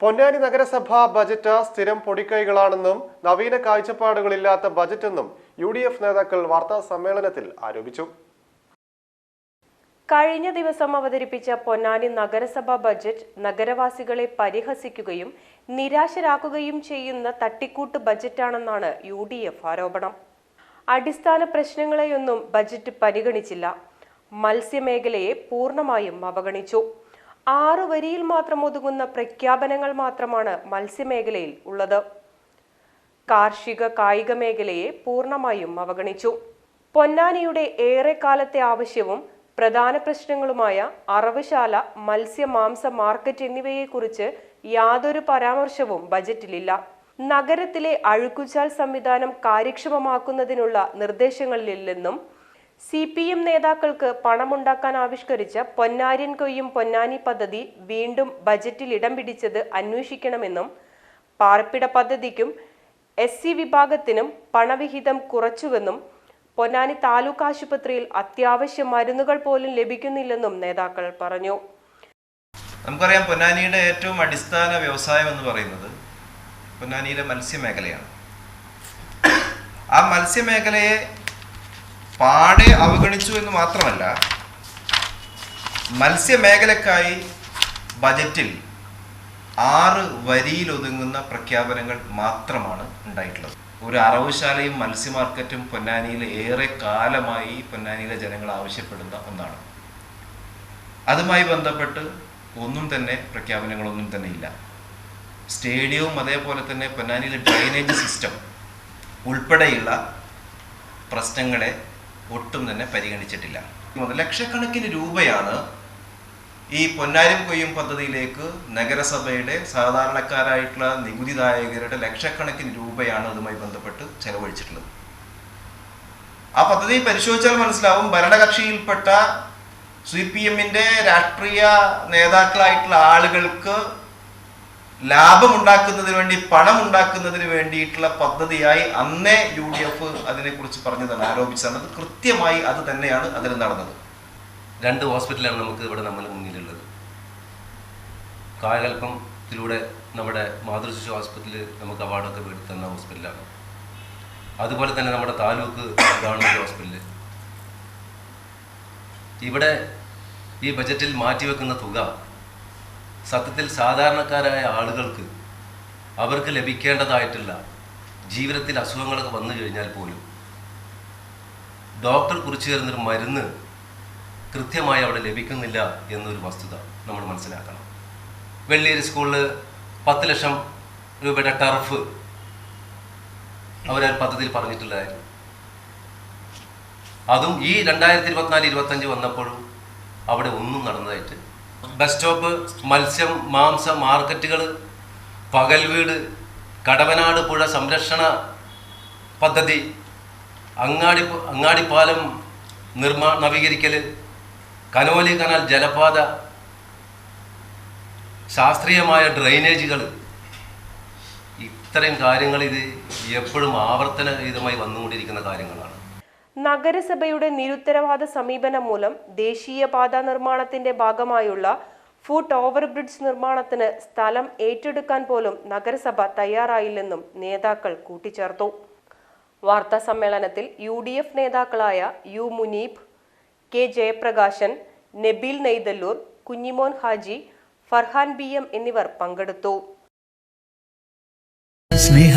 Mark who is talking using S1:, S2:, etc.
S1: പൊന്നാനി നഗരസഭ ബജറ്റ് സ്ഥിരം പൊടിക്കൈകളാണെന്നും നവീന കാഴ്ചപ്പാടുകളില്ലാത്ത ബജറ്റെന്നും യു ഡി എഫ് നേതാക്കൾ വാർത്താ സമ്മേളനത്തിൽ ആരോപിച്ചു.
S2: കഴിഞ്ഞ ദിവസം അവതരിപ്പിച്ച പൊന്നാനി നഗരസഭാ ബജറ്റ് നഗരവാസികളെ പരിഹസിക്കുകയും നിരാശരാക്കുകയും ചെയ്യുന്ന തട്ടിക്കൂട്ട് ബജറ്റാണെന്നാണ് യു ഡി എഫ് ആരോപണം. അടിസ്ഥാന പ്രശ്നങ്ങളെയൊന്നും ബജറ്റ് പരിഗണിച്ചില്ല. മത്സ്യമേഖലയെ പൂർണമായും അവഗണിച്ചു. ആറു വരിയിൽ മാത്രം ഒതുങ്ങുന്ന പ്രഖ്യാപനങ്ങൾ മാത്രമാണ് മത്സ്യമേഖലയിൽ ഉള്ളത്. കാർഷിക കായിക മേഖലയെ പൂർണമായും അവഗണിച്ചു. പൊന്നാനിയുടെ ഏറെക്കാലത്തെ ആവശ്യവും പ്രധാന പ്രശ്നങ്ങളുമായ അറവുശാല മത്സ്യ മാംസ മാർക്കറ്റ് എന്നിവയെക്കുറിച്ച് യാതൊരു പരാമർശവും ബജറ്റിലില്ല. നഗരത്തിലെ അഴുക്കുചാൽ സംവിധാനം കാര്യക്ഷമമാക്കുന്നതിനുള്ള നിർദ്ദേശങ്ങളില്ലെന്നും സി പി എം നേതാക്കൾക്ക് പണമുണ്ടാക്കാൻ ആവിഷ്കരിച്ച പൊന്നാര്യൻ കൊയ്യും പൊന്നാനി പദ്ധതി വീണ്ടും ബജറ്റിൽ ഇടം പിടിച്ചത് അന്വേഷിക്കണമെന്നും പാർപ്പിട പദ്ധതിക്കും എസ് സി വിഭാഗത്തിനും പണവിഹിതം കുറച്ചുവെന്നും പൊന്നാനി താലൂക്ക് ആശുപത്രിയിൽ അത്യാവശ്യ മരുന്നുകൾ പോലും ലഭിക്കുന്നില്ലെന്നും നേതാക്കൾ പറഞ്ഞു.
S3: നമുക്കറിയാം പൊന്നാനിയുടെ ഏറ്റവും അടിസ്ഥാന വ്യവസായം എന്ന് പറയുന്നത് പൊന്നാനിയിലെ മത്സ്യമേഖലയാണ്. ആ മത്സ്യമേഖലയെ പാടെ അവഗണിച്ചു എന്ന് മാത്രമല്ല മത്സ്യമേഖലക്കായി ബജറ്റിൽ ആറ് വരിയിലൊതുങ്ങുന്ന പ്രഖ്യാപനങ്ങൾ മാത്രമാണ് ഉണ്ടായിട്ടുള്ളത്. ഒരു അറവുശാലയും മത്സ്യ മാർക്കറ്റും പൊന്നാനിയിൽ ഏറെ കാലമായി പൊന്നാനിയിലെ ജനങ്ങൾ ആവശ്യപ്പെടുന്ന ഒന്നാണ്. അതുമായി ബന്ധപ്പെട്ട് ഒന്നും തന്നെ പ്രഖ്യാപനങ്ങളൊന്നും തന്നെ ഇല്ല. സ്റ്റേഡിയവും അതേപോലെ തന്നെ പൊന്നാനിയിലെ ഡ്രൈനേജ് സിസ്റ്റം ഉൾപ്പെടെയുള്ള പ്രശ്നങ്ങളെ ഒട്ടും തന്നെ പരിഗണിച്ചിട്ടില്ല. ലക്ഷക്കണക്കിന് രൂപയാണ് ഈ പൊന്നാരും കൊയ്യും പദ്ധതിയിലേക്ക് നഗരസഭയുടെ സാധാരണക്കാരായിട്ടുള്ള നികുതിദായകരുടെ ലക്ഷക്കണക്കിന് രൂപയാണ് അതുമായി ബന്ധപ്പെട്ട് ചെലവഴിച്ചിട്ടുള്ളത്. ആ പദ്ധതി പരിശോധിച്ചാൽ മനസ്സിലാവും ഭരണകക്ഷിയിൽപ്പെട്ട സി പി എമ്മിന്റെ രാഷ്ട്രീയ നേതാക്കളായിട്ടുള്ള ആളുകൾക്ക് ലാഭമുണ്ടാക്കുന്നതിന് വേണ്ടി പണം ഉണ്ടാക്കുന്നതിന് വേണ്ടിയിട്ടുള്ള പദ്ധതിയായി അന്നേ യു ഡി എഫ് അതിനെക്കുറിച്ച് പറഞ്ഞതാണ് ആരോപിച്ചതാണ് അത് കൃത്യമായി അത് തന്നെയാണ് അതിൽ നടന്നത്.
S4: രണ്ട് ഹോസ്പിറ്റലാണ് നമുക്ക് ഇവിടെ നമ്മുടെ മുന്നിലുള്ളത്. കായകൽപ്പത്തിലൂടെ നമ്മുടെ മാതൃശിശു ഹോസ്പിറ്റലിൽ നമുക്ക് അവാർഡൊക്കെ വേണ്ടി തന്ന ഹോസ്പിറ്റലാണ്. അതുപോലെ തന്നെ നമ്മുടെ താലൂക്ക് ഗവൺമെന്റ് ഹോസ്പിറ്റൽ. ഇവിടെ ഈ ബജറ്റിൽ മാറ്റിവെക്കുന്ന തുക സത്യത്തിൽ സാധാരണക്കാരായ ആളുകൾക്ക് അവർക്ക് ലഭിക്കേണ്ടതായിട്ടുള്ള ജീവിതത്തിൽ അസുഖങ്ങളൊക്കെ വന്നു കഴിഞ്ഞാൽ പോലും. ഡോക്ടർ കുറിച്ചു തരുന്നൊരു മരുന്ന് കൃത്യമായി അവിടെ ലഭിക്കുന്നില്ല എന്നൊരു വസ്തുത നമ്മൾ മനസ്സിലാക്കണം. വെള്ളിയേരി സ്കൂളിൽ പത്ത് ലക്ഷം രൂപയുടെ ടർഫ് അവർ പദ്ധതിയിൽ പറഞ്ഞിട്ടുള്ളതായിരുന്നു അതും ഈ രണ്ടായിരത്തി ഇരുപത്തിനാല് ഇരുപത്തഞ്ച് വന്നപ്പോഴും അവിടെ ഒന്നും നടന്നതായിട്ട് ബസ് സ്റ്റോപ്പ് മത്സ്യം മാംസ മാർക്കറ്റുകൾ പകൽ വീട് കടവനാട് പുഴ സംരക്ഷണ പദ്ധതി അങ്ങാടി അങ്ങാടിപ്പാലം നിർമ്മാ നവീകരിക്കൽ കനോലി കനാൽ ജലപാത ശാസ്ത്രീയമായ ഡ്രെയിനേജുകൾ ഇത്രയും കാര്യങ്ങൾ ഇത് എപ്പോഴും ആവർത്തനരഹിതമായി വന്നുകൊണ്ടിരിക്കുന്ന കാര്യങ്ങളാണ്.
S2: നഗരസഭയുടെ നിരുത്തരവാദ സമീപനം മൂലം ദേശീയപാത നിർമ്മാണത്തിന്റെ ഭാഗമായുള്ള ഫുട് ഓവർബ്രിഡ്ജ് നിർമ്മാണത്തിന് സ്ഥലം ഏറ്റെടുക്കാൻ പോലും നഗരസഭ തയ്യാറായില്ലെന്നും നേതാക്കൾ കൂട്ടിച്ചേർത്തു. വാർത്താ സമ്മേളനത്തിൽ യു ഡി എഫ് നേതാക്കളായ U Muneeb K Jayaprakashan Nabeel Neythalloor Kunjimon Haji Farhan B M എന്നിവർ പങ്കെടുത്തു.